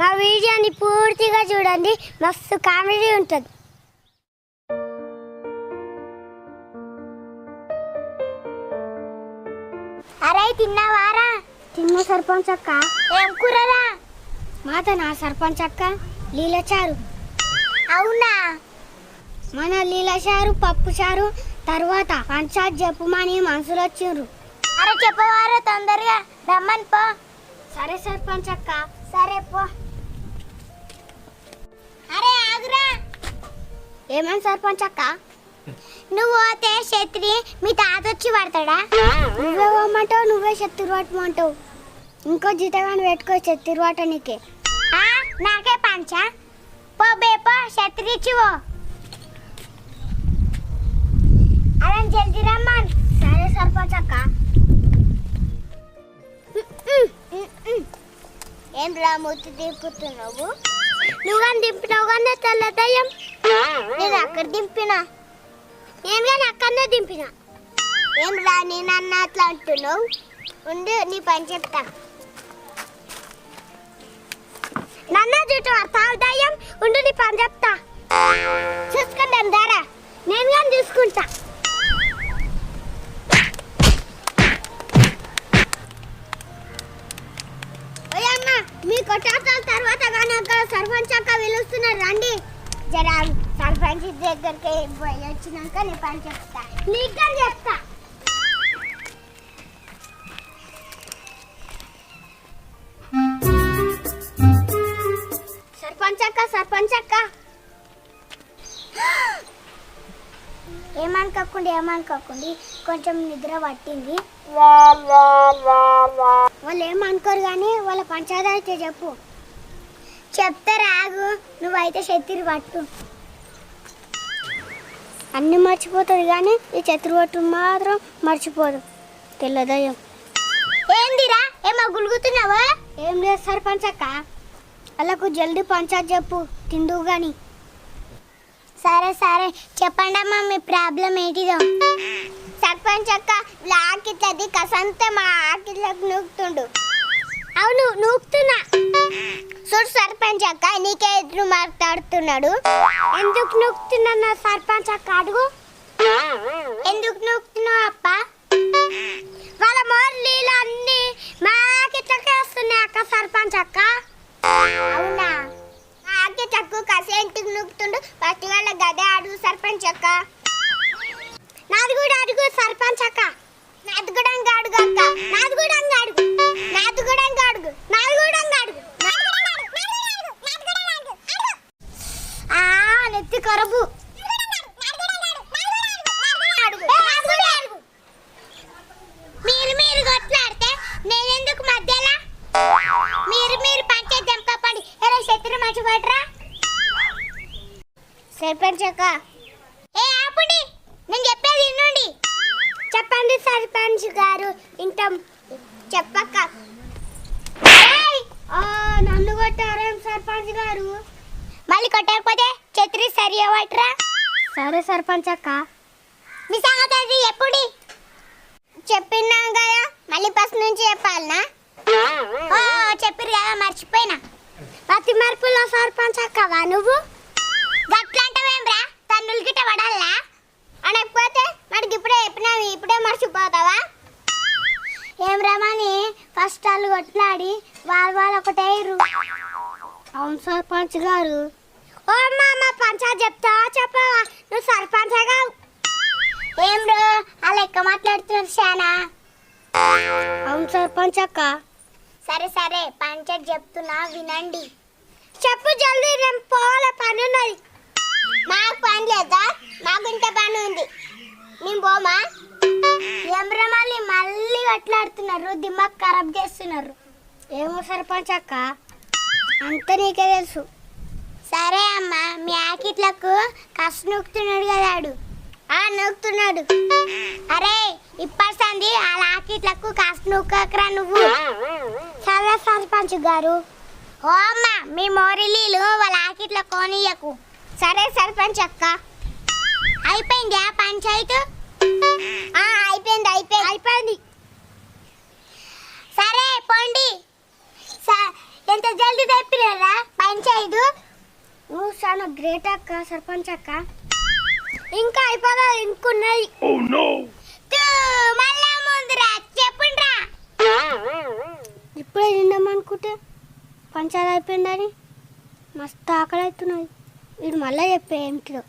మా వీడియోని పూర్తిగా చూడండి. మస్తు కామెడీ ఉంటుంది. అరే తిన్నావారా? తిన్న సర్పంచ్ అక్క. ఏం కూరరా? మాత నా సర్పంచ్ అక్క లీలచారు. అవునా? మన లీలచారు పప్పు చారు తర్వాత పంచాయత్ చెప్పుమని మనసులో వచ్చిండ్రు అరే చెప్పవారా తొందరగా? రమ్మని పో. సరే సర్పంచ్ అక్క. సరే పో. ఏమని సర్పంచ్ అక్క? నువ్వు పోతే శత్రి మీ తాత వచ్చి పడతాడా? నువ్వే పోమంటావు నువ్వే శత్రు పట్టమంటావు ఇంకో జీతగాని పెట్టుకో శత్రు పట్టనీకే. నాకే పంచ? పో బేపో శత్రి పో. అలా జల్దీ రమ్మన్. సరే సర్పంచ్ అక్క. ఏం రా దింపుతున్నావు నువ్వు కానీ దింపినావు కానీ తెల్ల దయ్యం? నేను అక్కడ దింపినా. నేను కానీ అక్కడనే దింపిన. ఏం రా నేను అన్న అట్లా అంటున్నావు? ఉండు నీ పని చెప్తా. నన్న చుట్టూ తావు ఉండి ఉండు నీ పని చెప్తా. చూసుకుంటాను దారా. నేను కానీ చూసుకుంటా. మీ కొట్టాటాల తర్వాత కానీ అక్కడ సర్పంచ్ అక్క పిలుస్తున్నారు రండి. జరా సర్పంచ్ దగ్గరికి పోయి వచ్చినాక నీ పని చెప్తా. నీకు కానీ చెప్తా? సర్పంచ్ అక్క సర్పంచ్ అక్క. ఏమనుకోకుండా ఏమనుకోకుండా కొంచెం నిద్ర పట్టింది. వాళ్ళు ఏమనుకోరు కానీ వాళ్ళ పంచాయతీ అయితే చెప్పు. చెప్తారా రాగు. నువ్వైతే శత్రు పట్టు. అన్ని మర్చిపోతుంది కానీ ఈ శత్రు పట్టు మాత్రం మర్చిపోదు. తెల్లదయం ఏందిరా? ఏమో గులుగుతున్నావా? ఏం లేదు సర్పంచ్ అక్క. వాళ్ళకు జల్దీ పంచాయతీ చెప్పు. తిందువు కానీ సరే సరే. చెప్పండి అమ్మా మీ ప్రాబ్లం ఏంటిదో. సర్పంచ్ అక్క ఆకిట్లది కసంత మా ఆకిట్లకు నూకుతుండు. అవును నూకుతు సర్పంచ్ అక్క నీకే ఎదురు మాట్లాడుతున్నాడు. ఎందుకు నొక్కుతున్నా సర్పంచ్ అక్క అడుగు. ఎందుకు నొక్కుతున్నావు అప్ప? వాళ్ళ మోర్లీలు అన్ని మాకి చక్కేస్తున్నాయి వస్తున్నాయి అక్క సర్పంచ్ అక్క? అవునా? ఆకే చక్కు కసేంటికి నొక్కుతుండు? ఫస్ట్ వాళ్ళ గదే అడుగు సర్పంచ్ అక్క. నాది కూడా అడుగు సర్పంచ్ అక్క. నాది కూడా అడుగు అక్క. నాది కూడా అడుగు. నాది కూడా అడుగు. నా కూడా అంగ అడుగు నాది కూడా అంగ అడుగు. నాది కూడా అంగ అడుగు. నాది కూడా అంగ అడుగు. అడుగు. ఆ నెత్తి కరబు. మీరు మీరు కొట్లాడితే నేనెందుకు మధ్యలో? మీరు మీరు పంచాయతీ దెంపపడి ఎరే శత్రు మర్చిపోట్రా సర్పంచ్ అక్క. ఏ ఆపండి. నేను చెప్పేది వినండి. చెప్పండి సర్పంచ్ గారు. ఇంటాం చెప్పక్క. నన్ను కొట్టారేం సర్పంచ్ గారు? మళ్ళీ కొట్టకపోతే? ఛత్రి సరి అవ్వట్రా? సరే సర్పంచ్ అక్క. మీ సంగతి అది ఎప్పుడు? చెప్పినాం కదా మళ్ళీ ఫస్ట్ నుంచి చెప్పాలనా? ఓ చెప్పిరు కదా మర్చిపోయినా. ప్రతి మార్పులో సర్పంచ్ అక్కవా నువ్వు? గట్లంటవేం రా తన్నులు గిట్ట పడాలా? అనకపోతే మరి ఇప్పుడే చెప్పినావు ఇప్పుడే మర్చిపోతావా? ఏం రమని ఫస్ట్ వాళ్ళు కొట్లాడి వాళ్ళు వాళ్ళు ఒకటే అవును సర్పంచ్ గారు. ఓ అమ్మ పంచాయత్ చెప్తావా చెప్పావా? నువ్వు సర్పంచగా ఏం రో వాళ్ళు ఎక్క మాట్లాడుతున్నారు శానా అవును సర్పంచ్ అక్క. సరే సరే పంచాయత్ చెప్తున్నా వినండి. చెప్పు జల్దీ నేను పోవాల పని ఉన్నది మాకు పని లేదా? మాకు ఇంత పని ఉంది. మేము పోమా? ఎమ్రమాలి మళ్ళీ కొట్లాడుతున్నారు దిమాగ్ ఖరాబ్ చేస్తున్నారు. ఏమో సర్పంచ్ అక్క. అంత నీకే తెలుసు. సరే అమ్మ మీ ఆకిట్లకు కష్ట నొక్కుతున్నాడు కదా ఆ నొక్కుతున్నాడు. అరే ఇప్పటి ఆ ఆకిట్లకు కష్ట నొక్కరా నువ్వు? సరే సర్పంచ్ గారు. ఓ అమ్మ మీ మోరిలీలు వాళ్ళ ఆకిట్ల కోనియకు. సరే సర్పంచ్ అక్క. అయిపోయింది ఆ పంచాయతీ? అయిపోయింది అయిపోయింది. అయిపోయింది. సరే పోండి. ఎంత జల్దీ తెప్పినారా పంచాయతీ? నువ్వు చాలా గ్రేట్ అక్క సర్పంచ్ అక్క. ఇంకా అయిపోదా ఇంకున్నది. Oh చెప్పుండ్రా. ఇప్పుడే తిందామనుకుంటే పంచాయతీ అయిపోయిందని మస్తు ఆకలి అవుతున్నది వీడు మళ్ళీ చెప్పే ఏమిటిదో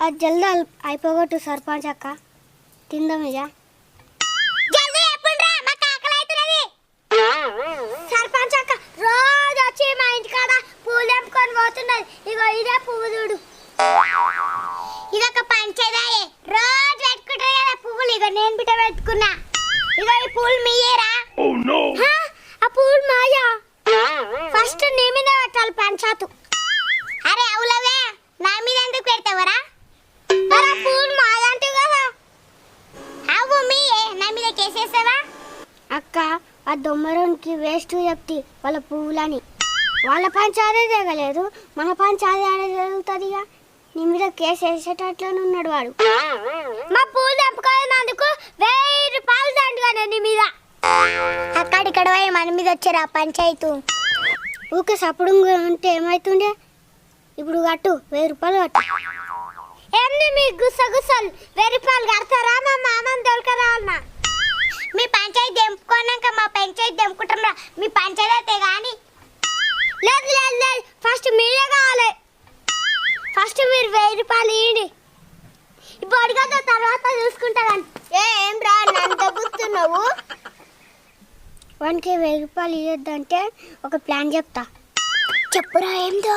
అది జల్ది అయిపోగొట్టు సర్పంచ్ అక్క. తిందాం ఇక. ఇగో ఇదే పువ్వు చూడు. ఇదొక పంచదాయే. రోజు పెట్టుకుంటారు కదా పువ్వులు. ఇగో నేను బిడ్డ పెట్టుకున్నా. ఇగో ఈ పూలు మీయేరా. Oh? ఆ పూలు మాయా? ఫస్ట్ నీ మీద పెట్టాలి పంచాతు. అరే అవులవే. నా మీద ఎందుకు పెడతావరా? మరి ఆ పూలు మాయంటివి కదా. అవు మీయే. నా మీద కేసేసావా అక్క ఆ దొమ్మరోనికి వేస్ట్ చెప్తి వాళ్ళ పువ్వులని. వాళ్ళ పంచాదే తెగలేదు మన పంచాదే ఆడే జరుగుతుంది ఇక. నీ మీద కేసు వేసేటట్లోనే ఉన్నాడు వాడు. మా పూలు తెంపుకోనందుకు వెయ్యి రూపాయలు దండుగానే నీ మీద. అక్కడిక్కడ పోయి మన మీద వచ్చారు ఆ పంచాయతీ. ఊకే సప్పుడు ఉంటే ఏమవుతుండే ఇప్పుడు కట్టు వెయ్యి రూపాయలు కట్టు. ఏంది మీ గుస్స గుస్సలు వెయ్యి రూపాయలు కడతారా? మా మామని దొరకరా అన్న మీ పంచాయతీ తెంపుకున్నాక మా రూపాయలు ఇవ్వద్దంటే ఒక ప్లాన్ చెప్తా. చెప్పురా ఏందో?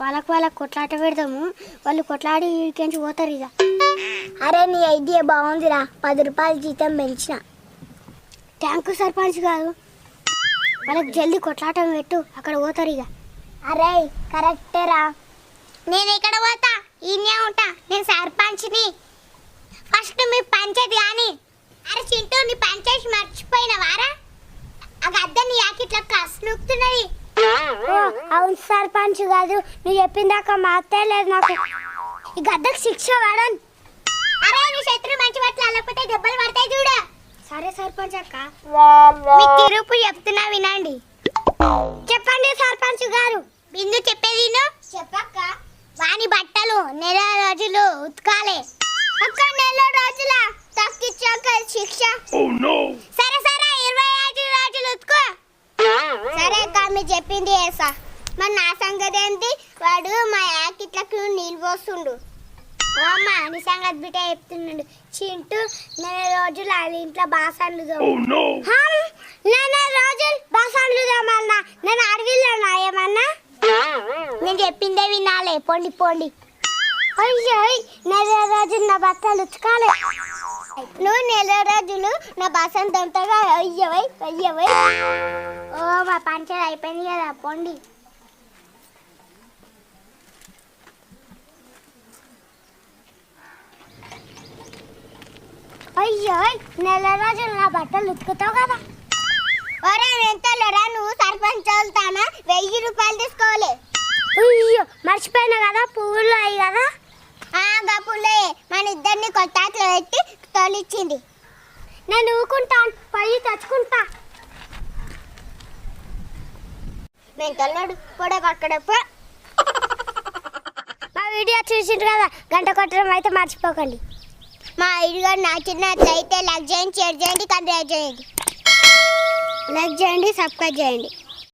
వాళ్ళకి వాళ్ళకి కొట్లాట పెడదాము. వాళ్ళు కొట్లాడి వీడికించి పోతారు ఇక. అరే నీ ఐడియా బాగుందిరా. పది రూపాయలు జీతం పెంచిన. ట్యాంకు సర్పంచ్ కాదు. వాళ్ళకి జల్దీ కొట్లాటం పెట్టు. అక్కడ పోతారు ఇక. అరే కరెక్టేరా నేను ఇక్కడ పోతా. ఈయనే ఉంటా. నేను సర్పంచ్ని. ఫస్ట్ మీ పంచాయతీ కానీ. అరే చింటూ నీ పంచాయతీ మర్చిపోయినవారా? ఆ యాకిట్లా అవును సర్పంచ్ కాదు. నువ్వు చెప్పిందాక మాత్రే లేదు నాకు. ఈ గద్దకు శిక్ష వాడన్ అరే నీ శత్రు మంచి పట్ల లేకపోతే దెబ్బలు పడతాయి చూడు. సరే సర్పంచ్ అక్క. మీ తిరుపు చెప్తున్నా వినండి. చెప్పండి సర్పంచ్ గారు. బిందు చెప్పేది చెప్పక్క. వాని బట్టలు నెల రోజులు ఉతకాలి. అక్క నెల రోజుల తక్కిచ్చాక శిక్ష. Oh! సరే సరే. సరే అక్క మీరు చెప్పింది ఏసా మరి నా సంగతి ఏంటి? వాడు మా యాకిట్లకు నీళ్ళు పోస్తుండు. అమ్మ నీ సంగతి బిడ్డ చెప్తున్నాడు చింటూ నెల రోజులు వాళ్ళ ఇంట్లో బాసన్లు. Oh? నెల రోజులు బాసన్లు తోమన్నా నేను అడవిలోనా ఏమన్నా? నేను చెప్పిందే వినాలే. పోండి పోండి. అయ్యో నెల రోజులు నా బట్టలు ఉతకాలి. నువ్వు నెల రోజులు నా బసన్ తొంతగా అయ్యవై అయ్యవై ఓ మా పంచర్ అయిపోయింది కదా పోండి. అయ్యో నెల రోజులు నా బట్టలు ఉతుకుతావు కదా. ఒరే ఎంతలోరా నువ్వు సర్పంచ్ వెళ్తానా వెయ్యి రూపాయలు తీసుకోవాలి. అయ్యో మర్చిపోయినా కదా పువ్వులు అయ్యి కదా. ఆ పుల్లే మన ఇద్దరిని కొట్టాట్లో పెట్టి తోలిచ్చింది. నేను ఊకుంటాను పల్లి తెచ్చుకుంటా. నేను కూడా అక్కడ మా వీడియో చూసిండ్రు కదా గంట కొట్టడం అయితే మర్చిపోకండి. మా వీడియో నచ్చినట్లయితే లైక్ చేయండి షేర్ చేయండి కంటే చేయండి. లైక్ చేయండి సబ్స్క్రైబ్ చేయండి.